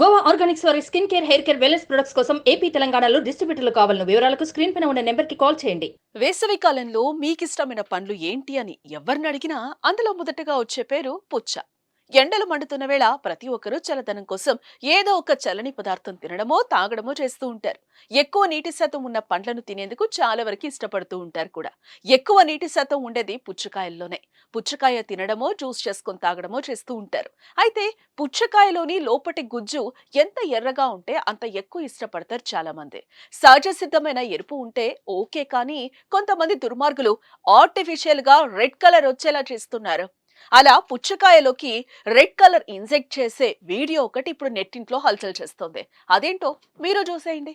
Goa organics వారి skin care hair care wellness products కోసం AP తెలంగాణలో డిస్ట్రిబ్యూటర్లు కావాలను వివరాలకు స్క్రీన్ పైన ఉన్న నెంబర్కి కాల్ చేయండి. వేసవి కాలంలో మీకిష్టమైన పండ్లు ఏంటి అని ఎవరిని అడిగినా అందులో మొదటగా వచ్చే పేరు పుచ్చ. ఎండలు మండుతున్న వేళ ప్రతి ఒక్కరూ చల్లదనం కోసం ఏదో ఒక చల్లని పదార్థం తినడమో తాగడమో చేస్తూ ఉంటారు. ఎక్కువ నీటి శాతం ఉన్న పండ్లను తినేందుకు చాలా వరకు ఇష్టపడుతూ ఉంటారు కూడా. ఎక్కువ నీటి శాతం ఉండేది పుచ్చకాయల్లోనే. పుచ్చకాయ తినడమో జ్యూస్ చేసుకొని తాగడమో చేస్తూ ఉంటారు. అయితే పుచ్చకాయలోని లోపటి గుజ్జు ఎంత ఎర్రగా ఉంటే అంత ఎక్కువ ఇష్టపడతారు చాలా మంది సహజ సిద్ధమైన ఎరుపు ఉంటే ఓకే కానీ కొంతమంది దుర్మార్గులు ఆర్టిఫిషియల్గా రెడ్ కలర్ వచ్చేలా చేస్తున్నారు. అలా పుచ్చకాయలోకి రెడ్ కలర్ ఇంజెక్ట్ చేసే వీడియో ఒకటి ఇప్పుడు నెట్టింట్లో హల్చల్ చేస్తోంది. అదేంటో మీరు చూసేయండి.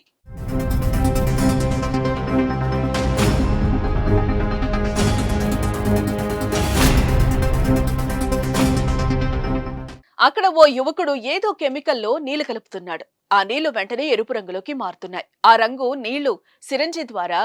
అక్కడ ఓ యువకుడు ఏదో కెమికల్లో నీళ్ళు కలుపుతున్నాడు. ఆ నీళ్ళు వెంటనే ఎరుపు రంగులోకి మారుతున్నాయి. ఆ రంగు నీళ్ళు సిరంజి ద్వారా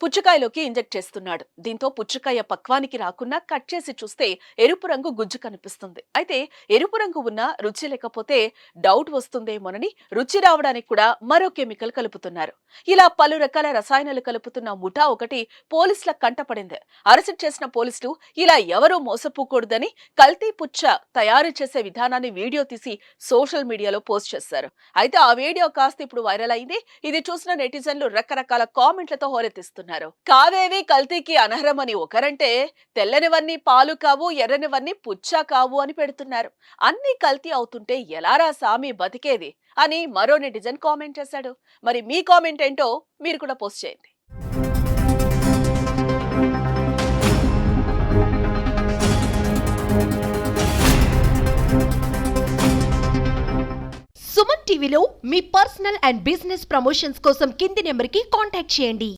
పుచ్చకాయలోకి ఇంజెక్ట్ చేస్తున్నాడు. దీంతో పుచ్చకాయ పక్వానికి రాకుండా కట్ చేసి చూస్తే ఎరుపు రంగు గుజ్జు కనిపిస్తుంది. అయితే ఎరుపు రంగు ఉన్న రుచి లేకపోతే డౌట్ వస్తుందేమోనని రుచి రావడానికి కూడా మరో కెమికల్ కలుపుతున్నారు. ఇలా పలు రకాల రసాయనాలు కలుపుతున్న ముఠా ఒకటి పోలీసుల కంటపడింది అరెస్ట్ చేసిన పోలీసులు ఇలా ఎవరూ మోసపోకూడదని కల్తీ పుచ్చ తయారు చేసే విధానాన్ని వీడియో తీసి సోషల్ మీడియాలో పోస్ట్ చేశారు. అయితే ఆ వీడియో కాస్త ఇప్పుడు వైరల్ అయింది. ఇది చూసిన నెటిజన్లు రకరకాల కామెంట్లతో హోరెత్తిస్తున్నారు. కావేవి కల్తీకి అనర్హమని ఒకరంటే తెల్లనివన్నీ పాలు కావు ఎర్రనివన్నీ పుచ్చ కావు అని పెడుతున్నారు. అన్ని కల్తీ అవుతుంటే ఎలారా సామి బతికేది? అని మరో నెటిజన్ కామెంట్ చేశాడు. మరి మీ కామెంట్ ఏంటో మీరు కూడా పోస్ట్ చేయండి. సుమన్ టీవీలో మీ పర్సనల్ అండ్ బిజినెస్ ప్రమోషన్స్ కోసం కింది నెంబర్కి కాంటాక్ట్ చేయండి.